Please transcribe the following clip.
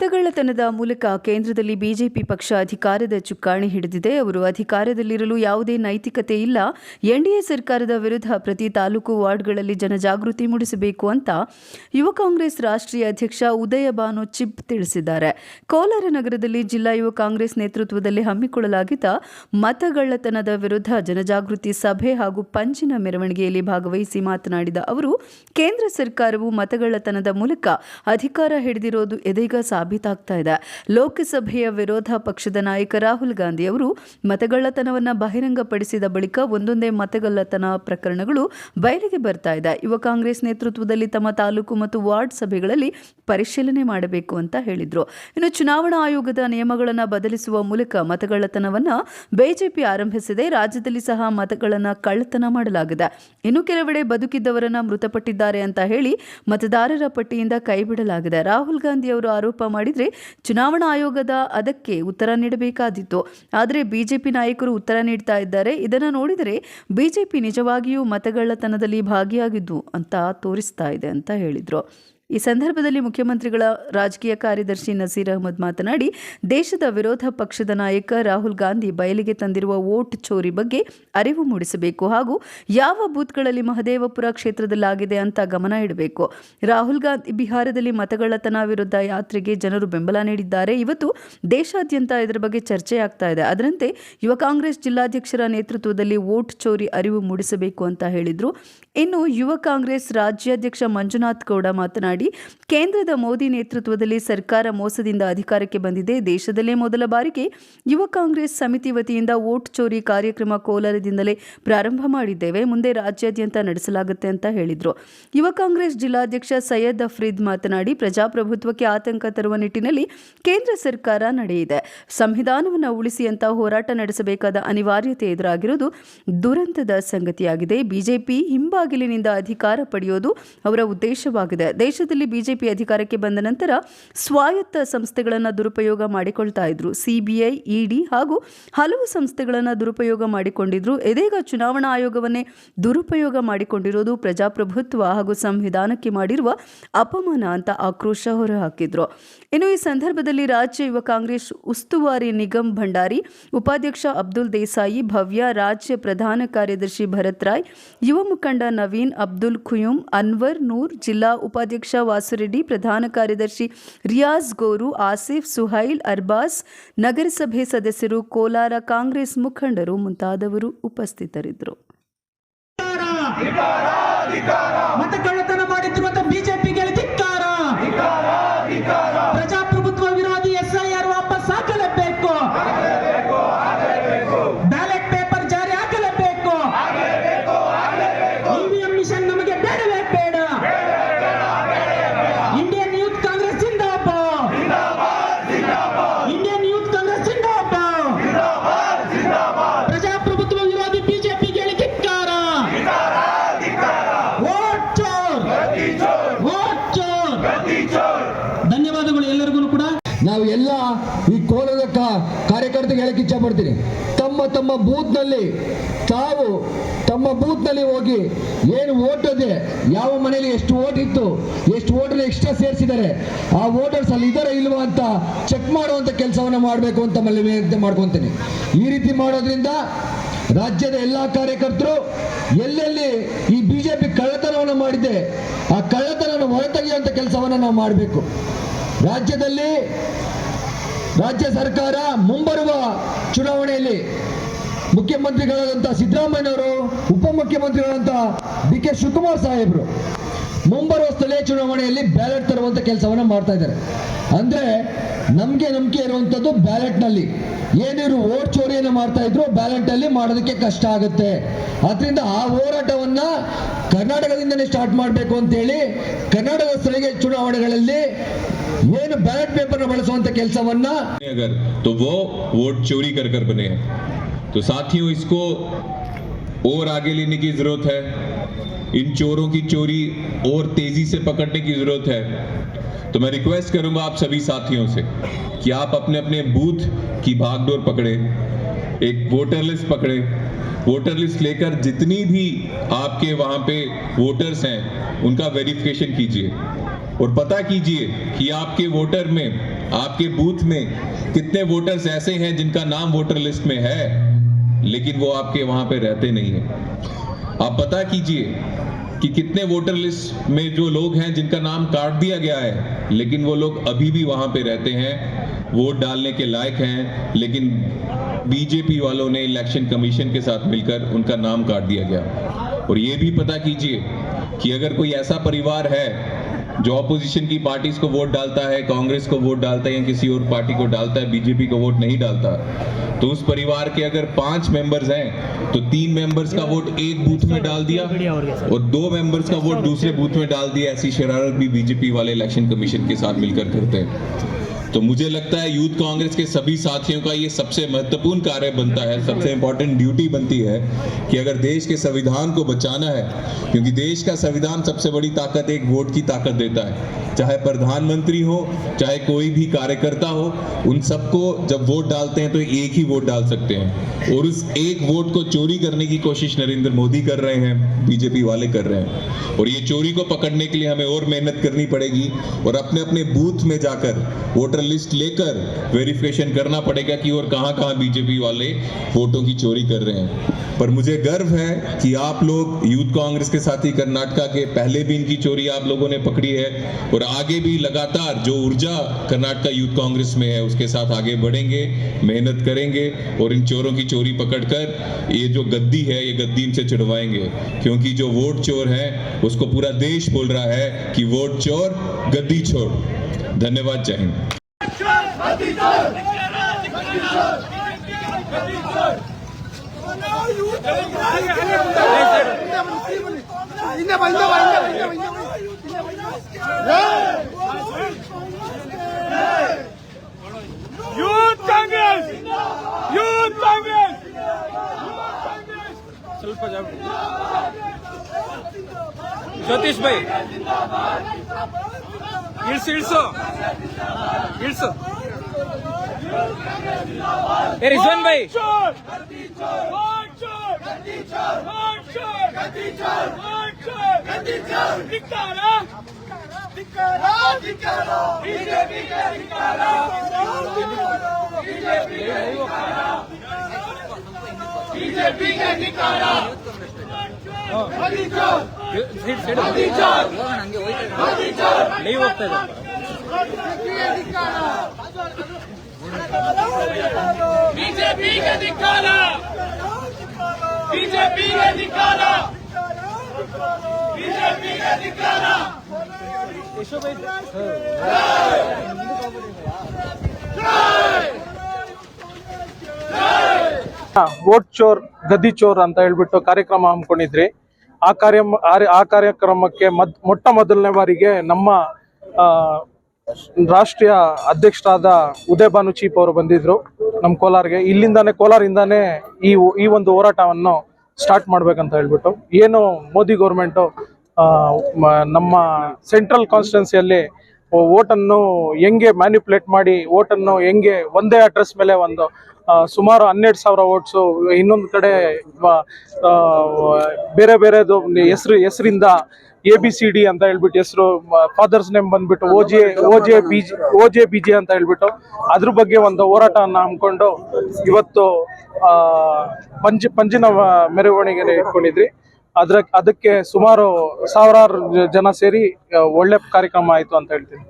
ಮತಗಳ್ಳತನದ ಮೂಲಕ ಕೇಂದ್ರದಲ್ಲಿ ಬಿಜೆಪಿ ಪಕ್ಷ ಅಧಿಕಾರದ ಚುಕ್ಕಾಣಿ ಹಿಡಿದಿದೆ. ಅವರು ಅಧಿಕಾರದಲ್ಲಿರಲು ಯಾವುದೇ ನೈತಿಕತೆ ಇಲ್ಲ. ಎನ್ಡಿಎ ಸರ್ಕಾರದ ವಿರುದ್ಧ ಪ್ರತಿ ತಾಲೂಕು ವಾರ್ಡ್ಗಳಲ್ಲಿ ಜನಜಾಗೃತಿ ಮೂಡಿಸಬೇಕು ಅಂತ ಯುವ ಕಾಂಗ್ರೆಸ್ ರಾಷ್ಟ್ರೀಯ ಅಧ್ಯಕ್ಷ ಉದಯ ಬಾನು ಚಿಪ್ ತಿಳಿಸಿದ್ದಾರೆ. ಕೋಲಾರ ನಗರದಲ್ಲಿ ಜಿಲ್ಲಾ ಯುವ ಕಾಂಗ್ರೆಸ್ ನೇತೃತ್ವದಲ್ಲಿ ಹಮ್ಮಿಕೊಳ್ಳಲಾಗಿದ್ದ ಮತಗಳ್ಳತನದ ವಿರುದ್ಧ ಜನಜಾಗೃತಿ ಸಭೆ ಹಾಗೂ ಪಂಚಿನ ಮೆರವಣಿಗೆಯಲ್ಲಿ ಭಾಗವಹಿಸಿ ಮಾತನಾಡಿದ ಅವರು, ಕೇಂದ್ರ ಸರ್ಕಾರವು ಮತಗಳ್ಳತನದ ಮೂಲಕ ಅಧಿಕಾರ ಹಿಡಿದಿರೋದು ಇದೀಗ ಸಾಬೀತಾಗ್ತಾ ಇದೆ. ಲೋಕಸಭೆಯ ವಿರೋಧ ಪಕ್ಷದ ನಾಯಕ ರಾಹುಲ್ ಗಾಂಧಿ ಅವರು ಮತಗಳ್ಳತನವನ್ನು ಬಹಿರಂಗಪಡಿಸಿದ ಬಳಿಕ ಒಂದೊಂದೇ ಮತಗಳ್ಳತನ ಪ್ರಕರಣಗಳು ಬಯಲಿಗೆ ಬರ್ತಾ ಇದೆ. ಯುವ ಕಾಂಗ್ರೆಸ್ ನೇತೃತ್ವದಲ್ಲಿ ತಮ್ಮ ತಾಲೂಕು ಮತ್ತು ವಾರ್ಡ್ ಸಭೆಗಳಲ್ಲಿ ಪರಿಶೀಲನೆ ಮಾಡಬೇಕು ಅಂತ ಹೇಳಿದರು. ಇನ್ನು ಚುನಾವಣಾ ಆಯೋಗದ ನಿಯಮಗಳನ್ನು ಬದಲಿಸುವ ಮೂಲಕ ಮತಗಳ್ಳತನವನ್ನು ಬಿಜೆಪಿ ಆರಂಭಿಸಿದೆ ರಾಜ್ಯದಲ್ಲಿ ಸಹ ಮತಗಳನ್ನು ಕಳ್ಳತನ ಮಾಡಲಾಗಿದೆ. ಇನ್ನು ಕೆಲವೆಡೆ ಬದುಕಿದ್ದವರನ್ನ ಮೃತಪಟ್ಟಿದ್ದಾರೆ ಅಂತ ಹೇಳಿ ಮತದಾರರ ಪಟ್ಟಿಯಿಂದ ಕೈಬಿಡಲಾಗಿದೆ ರಾಹುಲ್ ಗಾಂಧಿ ಅವರು ಆರೋಪ ಮಾಡಿದ್ರೆ ಚುನಾವಣಾ ಆಯೋಗದ ಅದಕ್ಕೆ ಉತ್ತರ ನೀಡಬೇಕಾದಿತ್ತು. ಆದರೆ ಬಿಜೆಪಿ ನಾಯಕರು ಉತ್ತರ ನೀಡ್ತಾ ಇದ್ದಾರೆ. ಇದನ್ನು ನೋಡಿದರೆ ಬಿಜೆಪಿ ನಿಜವಾಗಿಯೂ ಮತಗಳ್ಳತನದಲ್ಲಿ ಭಾಗಿಯಾಗಿದ್ದು ಅಂತ ತೋರಿಸ್ತಾ ಇದೆ ಅಂತ ಹೇಳಿದ್ರು. ಈ ಸಂದರ್ಭದಲ್ಲಿ ಮುಖ್ಯಮಂತ್ರಿಗಳ ರಾಜಕೀಯ ಕಾರ್ಯದರ್ಶಿ ನಸೀರ್ ಅಹಮದ್ ಮಾತನಾಡಿ, ದೇಶದ ವಿರೋಧ ಪಕ್ಷದ ನಾಯಕ ರಾಹುಲ್ ಗಾಂಧಿ ಬಯಲಿಗೆ ತಂದಿರುವ ವೋಟ್ ಚೋರಿ ಬಗ್ಗೆ ಅರಿವು ಮೂಡಿಸಬೇಕು ಹಾಗೂ ಯಾವ ಬೂತ್ಗಳಲ್ಲಿ ಮಹದೇವಪುರ ಕ್ಷೇತ್ರದಲ್ಲಾಗಿದೆ ಅಂತ ಗಮನ ಇಡಬೇಕು. ರಾಹುಲ್ ಗಾಂಧಿ ಬಿಹಾರದಲ್ಲಿ ಮತಗಳ್ಳತನ ವಿರುದ್ಧ ಯಾತ್ರೆಗೆ ಜನರು ಬೆಂಬಲ ನೀಡಿದ್ದಾರೆ. ಇವತ್ತು ದೇಶಾದ್ಯಂತ ಇದರ ಬಗ್ಗೆ ಚರ್ಚೆ ಆಗ್ತಾ ಇದೆ. ಅದರಂತೆ ಯುವ ಕಾಂಗ್ರೆಸ್ ಜಿಲ್ಲಾಧ್ಯಕ್ಷರ ನೇತೃತ್ವದಲ್ಲಿ ಓಟ್ ಚೋರಿ ಅರಿವು ಮೂಡಿಸಬೇಕು ಅಂತ ಹೇಳಿದರು. ಇನ್ನು ಯುವ ಕಾಂಗ್ರೆಸ್ ರಾಜ್ಯಾಧ್ಯಕ್ಷ ಮಂಜುನಾಥ್ ಗೌಡ ಮಾತನಾಡಿ ಕೇಂದ್ರದ ಮೋದಿ ನೇತೃತ್ವದಲ್ಲಿ ಸರ್ಕಾರ ಮೋಸದಿಂದ ಅಧಿಕಾರಕ್ಕೆ ಬಂದಿದೆ. ದೇಶದಲ್ಲೇ ಮೊದಲ ಬಾರಿಗೆ ಯುವ ಕಾಂಗ್ರೆಸ್ ಸಮಿತಿ ವತಿಯಿಂದ ವೋಟ್ ಚೋರಿ ಕಾರ್ಯಕ್ರಮ ಕೋಲಾರದಿಂದಲೇ ಪ್ರಾರಂಭ ಮಾಡಿದ್ದೇವೆ. ಮುಂದೆ ರಾಜ್ಯಾದ್ಯಂತ ನಡೆಸಲಾಗುತ್ತೆ ಅಂತ ಹೇಳಿದರು. ಯುವ ಕಾಂಗ್ರೆಸ್ ಜಿಲ್ಲಾಧ್ಯಕ್ಷ ಸೈಯದ್ ಅಫ್ರೀದ್ ಮಾತನಾಡಿ, ಪ್ರಜಾಪ್ರಭುತ್ವಕ್ಕೆ ಆತಂಕ ತರುವ ನಿಟ್ಟಿನಲ್ಲಿ ಕೇಂದ್ರ ಸರ್ಕಾರ ನಡೆಯಿದೆ. ಸಂವಿಧಾನವನ್ನು ಉಳಿಸಿ ಅಂತ ಹೋರಾಟ ನಡೆಸಬೇಕಾದ ಅನಿವಾರ್ಯತೆ ಎದುರಾಗಿರುವುದು ದುರಂತದ ಸಂಗತಿಯಾಗಿದೆ. ಬಿಜೆಪಿ ಹಿಂಬಾಗಿಲಿನಿಂದ ಅಧಿಕಾರ ಪಡೆಯೋದು ಅವರ ಉದ್ದೇಶವಾಗಿದೆ. ದೇಶದಲ್ಲಿ ಬಿಜೆಪಿ ಅಧಿಕಾರಕ್ಕೆ ಬಂದ ನಂತರ ಸ್ವಾಯತ್ತ ಸಂಸ್ಥೆಗಳನ್ನು ದುರುಪಯೋಗ ಮಾಡಿಕೊಳ್ತಾ ಇದ್ರು. ಸಿಬಿಐ, ಇಡಿ ಹಾಗೂ ಹಲವು ಸಂಸ್ಥೆಗಳನ್ನು ದುರುಪಯೋಗ ಮಾಡಿಕೊಂಡಿದ್ರು. ಇದೀಗ ಚುನಾವಣಾ ಆಯೋಗವನ್ನೇ ದುರುಪಯೋಗ ಮಾಡಿಕೊಂಡಿರೋದು ಪ್ರಜಾಪ್ರಭುತ್ವ ಹಾಗೂ ಸಂವಿಧಾನಕ್ಕೆ ಮಾಡಿರುವ ಅಪಮಾನ ಅಂತ ಆಕ್ರೋಶ ಹೊರಹಾಕಿದ್ರು. ಇನ್ನು ಈ ಸಂದರ್ಭದಲ್ಲಿ ರಾಜ್ಯ ಯುವ ಕಾಂಗ್ರೆಸ್ ಉಸ್ತುವಾರಿ ನಿಗಮ್ ಭಂಡಾರಿ ಉಪಾಧ್ಯಕ್ಷ ಅಬ್ದುಲ್ ದೇಸಾಯಿ, ಭವ್ಯ ರಾಜ್ಯ ಪ್ರಧಾನ ಕಾರ್ಯದರ್ಶಿ ಭರತ್ ರಾಯ್, ಯುವ ಮುಖಂಡ ನವೀನ್ ಅಬ್ದುಲ್ ಖುಯೂಮ್, ಅನ್ವರ್ ನೂರ್ ಜಿಲ್ಲಾ ಉಪಾಧ್ಯಕ್ಷ ವಾಸುರೆಡ್ಡಿ, ಪ್ರಧಾನ ಕಾರ್ಯದರ್ಶಿ ರಿಯಾಜ್ ಗೋರು, ಆಸಿಫ್ ಸುಹೈಲ್, ಅರ್ಬಾಸ್ ನಗರಸಭೆ ಸದಸ್ಯರು, ಕೋಲಾರ ಕಾಂಗ್ರೆಸ್ ಮುಖಂಡರು ಮುಂತಾದವರು ಉಪಸ್ಥಿತರಿದ್ದರು. ಮತ ಕಳ್ಳತನ ಬಿಜೆಪಿಗೆ ಬಿಜೆಪಿ ಪ್ರಜಾಪ್ರಭುತ್ವ ನಾವು ಎಲ್ಲ ಈ ಕೋಲದ ಕಾರ್ಯಕರ್ತರಿಗೆ ಹೇಳಕ್ಕೆ ಇಚ್ಛೆ ಪಡ್ತೀನಿ. ತಮ್ಮ ತಮ್ಮ ಬೂತ್ನಲ್ಲಿ ತಾವು ತಮ್ಮ ಬೂತ್ನಲ್ಲಿ ಹೋಗಿ ಏನು ಓಟ್ ಇದೆ, ಯಾವ ಮನೆಯಲ್ಲಿ ಎಷ್ಟು ಓಟ್ ಇತ್ತು, ಎಷ್ಟು ಓಟರ್ ಎಕ್ಸ್ಟ್ರಾ ಸೇರಿಸಿದ್ದಾರೆ, ಆ ವೋಟರ್ಸ್ ಅಲ್ಲಿ ಇದರ ಇಲ್ವಾ ಅಂತ ಚೆಕ್ ಮಾಡುವಂಥ ಕೆಲಸವನ್ನ ಮಾಡಬೇಕು ಅಂತ ಮಲ್ಲಿ ವಿನಂತಿ ಮಾಡ್ಕೊತೀನಿ. ಈ ರೀತಿ ಮಾಡೋದ್ರಿಂದ ರಾಜ್ಯದ ಎಲ್ಲಾ ಕಾರ್ಯಕರ್ತರು ಎಲ್ಲೆಲ್ಲಿ ಈ ಬಿಜೆಪಿ ಕಳ್ಳತನವನ್ನು ಮಾಡಿದೆ, ಆ ಕಳ್ಳತನವನ್ನು ಹೊರತೆಗೆಯುವಂಥ ಕೆಲಸವನ್ನ ನಾವು ಮಾಡಬೇಕು. ರಾಜ್ಯದಲ್ಲಿ ರಾಜ್ಯ ಸರ್ಕಾರ ಮುಂಬರುವ ಚುನಾವಣೆಯಲ್ಲಿ ಮುಖ್ಯಮಂತ್ರಿಗಳಾದಂಥ ಸಿದ್ದರಾಮಯ್ಯನವರು, ಉಪಮುಖ್ಯಮಂತ್ರಿಗಳಾದಂಥ ಡಿ ಕೆ ಶಿವಕುಮಾರ್ ಸಾಹೇಬರು ಮುಂಬರುವ ಸ್ಥಳೀಯ ಚುನಾವಣೆಯಲ್ಲಿ ಬ್ಯಾಲೆಟ್ ತರುವಂಥ ಕೆಲಸವನ್ನು ಮಾಡ್ತಾ ಇದ್ದಾರೆ. ಅಂದ್ರೆ ನಮಗೆ ನಂಬಿಕೆ ಇರುವಂತದ್ದು ಬ್ಯಾಲೆಟ್ನಲ್ಲಿ ಏನಿರು ಓಟ್ ಚೋರಿಯನ್ನು ಮಾಡ್ತಾ ಇದ್ರು ಬ್ಯಾಲೆಟ್ ಅಲ್ಲಿ ಮಾಡೋದಕ್ಕೆ ಕಷ್ಟ ಆಗುತ್ತೆ. ಅದರಿಂದ ಆ ಹೋರಾಟವನ್ನ ಕರ್ನಾಟಕದಿಂದನೇ ಸ್ಟಾರ್ಟ್ ಮಾಡಬೇಕು ಅಂತೇಳಿ ಕರ್ನಾಟಕ ಸ್ಥಳೀಯ ಚುನಾವಣೆಗಳಲ್ಲಿ ಏನು ಬ್ಯಾಲೆಟ್ ಪೇಪರ್ನ ಬಳಸುವಂತ ಕೆಲಸವನ್ನ अगर तो वो वोट चोरी कर कर बने हैं तो साथियों इसको और आगे लेने की जरूरत है इन चोरों की चोरी और तेजी से पकड़ने की जरूरत है तो मैं रिक्वेस्ट करूंगा आप सभी साथियों से कि आप अपने अपने बूथ की भागडोर पकड़े एक वोटर लिस्ट पकड़े वोटर लिस्ट लेकर जितनी भी आपके वहाँ पे वोटर्स हैं, उनका वेरिफिकेशन कीजिए। और पता कीजिए कि आपके वोटर में, आपके बूथ में कितने वोटर्स ऐसे हैं जिनका नाम वोटर लिस्ट में है, लेकिन वो आपके वहाँ पे रहते नहीं है। आप पता कीजिए कि कितने वोटर लिस्ट में जो लोग हैं जिनका नाम काट दिया गया है, लेकिन वो लोग अभी भी वहाँ पे रहते हैं वोट डालने के लायक हैं, लेकिन बीजेपी वालों ने इलेक्शन कमीशन के साथ मिलकर उनका नाम काट दिया गया। और ये भी पता कीजिए कि अगर कोई ऐसा परिवार है जो ऑपोजिशन की पार्टीज़ को वोट डालता है, कांग्रेस को वोट डालता है या किसी और पार्टी को डालता है, बीजेपी को वोट नहीं डालता तो उस परिवार के अगर पाँच मेंबर्स हैं तो तीन मेंबर्स का वोट एक बूथ में डाल दिया और दो मेंबर्स का वोट दूसरे बूथ में डाल दिया, ऐसी शरारत भी बीजेपी वाले इलेक्शन कमीशन के साथ मिलकर करते हैं। तो मुझे लगता है यूथ कांग्रेस के सभी साथियों का ये सबसे महत्वपूर्ण कार्य बनता है, सबसे इंपॉर्टेंट ड्यूटी बनती है कि अगर देश के संविधान को बचाना है, क्योंकि देश का संविधान सबसे बड़ी ताकत एक वोट की ताकत देता है। चाहे प्रधानमंत्री हो, चाहे कोई भी कार्यकर्ता हो, उन सबको जब वोट डालते हैं तो एक ही वोट डाल सकते हैं। और उस एक वोट को चोरी करने की कोशिश नरेंद्र मोदी कर रहे हैं, बीजेपी वाले कर रहे हैं। और ये चोरी को पकड़ने के लिए हमें और मेहनत करनी पड़ेगी और अपने अपने बूथ में जाकर वोटर लिस्ट लेकर वेरिफिकेशन करना पड़ेगा कि और कहाँ कहाँ बीजेपी वाले वोटों की चोरी कर रहे हैं। पर मुझे गर्व है कि आप लोग यूथ कांग्रेस के साथी कर्नाटका के पहले भी इनकी चोरी आप लोगों ने पकड़ी है और आगे भी लगातार जो ऊर्जा कर्नाटका यूथ कांग्रेस में है उसके साथ आगे बढ़ेंगे, मेहनत करेंगे और इन चोरों की चोरी पकड़कर ये जो गद्दी है, ये गद्दी इनसे चिड़वाएँगे। क्योंकि जो वोट चोर है, उसको पूरा देश बोल रहा है कि वोट चोर, गद्दी छोड़। धन्यवाद, जय हिंद। ಯೂತ್ ಕಾಂಗ್ರೆಸ್ ಯೂತ್ ಕಾಂಗ್ರೆಸ್ ಸ್ವಲ್ಪ ಸತೀಶ್ ಭಾಯ್ ಇಳ್ಸು ಇಳ್ಸು ಇಳ್ಸು ಏ ರಿಜ್ವಾನ್ ಭಾಯ್ ಲೈವ್ ಹೋಗ್ತಾ ಇದೆ ಬಿಜೆಪಿಗೆ ಧಿಕ್ಕಾರ! ಚೋರ್, ಗದ್ದಿ ಚೋರ್ ಅಂತ ಹೇಳ್ಬಿಟ್ಟು ಕಾರ್ಯಕ್ರಮ ಹಮ್ಮಿಕೊಂಡಿದ್ರಿ. ಆ ಕಾರ್ಯ, ಆ ಕಾರ್ಯಕ್ರಮಕ್ಕೆ ಮೊಟ್ಟ ಮೊದಲನೇ ಬಾರಿಗೆ ನಮ್ಮ ರಾಷ್ಟ್ರೀಯ ಅಧ್ಯಕ್ಷರಾದ ಉದಯ ಭಾನು ಚೀಪ್ ಅವರು ಬಂದಿದ್ರು ನಮ್ಮ ಕೋಲಾರ್ಗೆ. ಇಲ್ಲಿಂದಾನೆ, ಕೋಲಾರಿಂದಾನೇ ಈ ಈ ಒಂದು ಹೋರಾಟವನ್ನು ಸ್ಟಾರ್ಟ್ ಮಾಡ್ಬೇಕಂತ ಹೇಳ್ಬಿಟ್ಟು. ಏನು ಮೋದಿ ಗೌರ್ಮೆಂಟು ನಮ್ಮ ಸೆಂಟ್ರಲ್ ಕಾನ್ಸ್ಟಿಟ್ಯೂನ್ಸಿಯಲ್ಲಿ ಓಟನ್ನು ಹೆಂಗೆ ಮ್ಯಾನಿಪುಲೇಟ್ ಮಾಡಿ ಓಟನ್ನು ಹೆಂಗೆ ಒಂದೇ ಅಡ್ರೆಸ್ ಮೇಲೆ ಒಂದು ಸುಮಾರು ಹನ್ನೆರಡು ಸಾವಿರ ಓಟ್ಸು ಇನ್ನೊಂದು ಕಡೆ ಬೇರೆ ಬೇರೆದು ಹೆಸರು, ಹೆಸರಿಂದ ಎ ಬಿ ಸಿ ಡಿ ಅಂತ ಹೇಳ್ಬಿಟ್ಟು ಹೆಸರು ಫಾದರ್ಸ್ ನೇಮ್ ಬಂದ್ಬಿಟ್ಟು O J O J B G O J B J ಅಂತ ಹೇಳ್ಬಿಟ್ಟು ಅದ್ರ ಬಗ್ಗೆ ಒಂದು ಹೋರಾಟವನ್ನು ಹಮ್ಮಿಕೊಂಡು ಇವತ್ತು ಪಂಜಿ ಪಂಜ, ಪಂಜಿನ ಮೆರವಣಿಗೆ ಇಟ್ಕೊಂಡಿದ್ರಿ. ಅದ್ರ ಅದಕ್ಕೆ ಸುಮಾರು ಸಾವಿರಾರು ಜನ ಸೇರಿ ಒಳ್ಳೆ ಕಾರ್ಯಕ್ರಮ ಆಯ್ತು ಅಂತ ಹೇಳ್ತೀನಿ.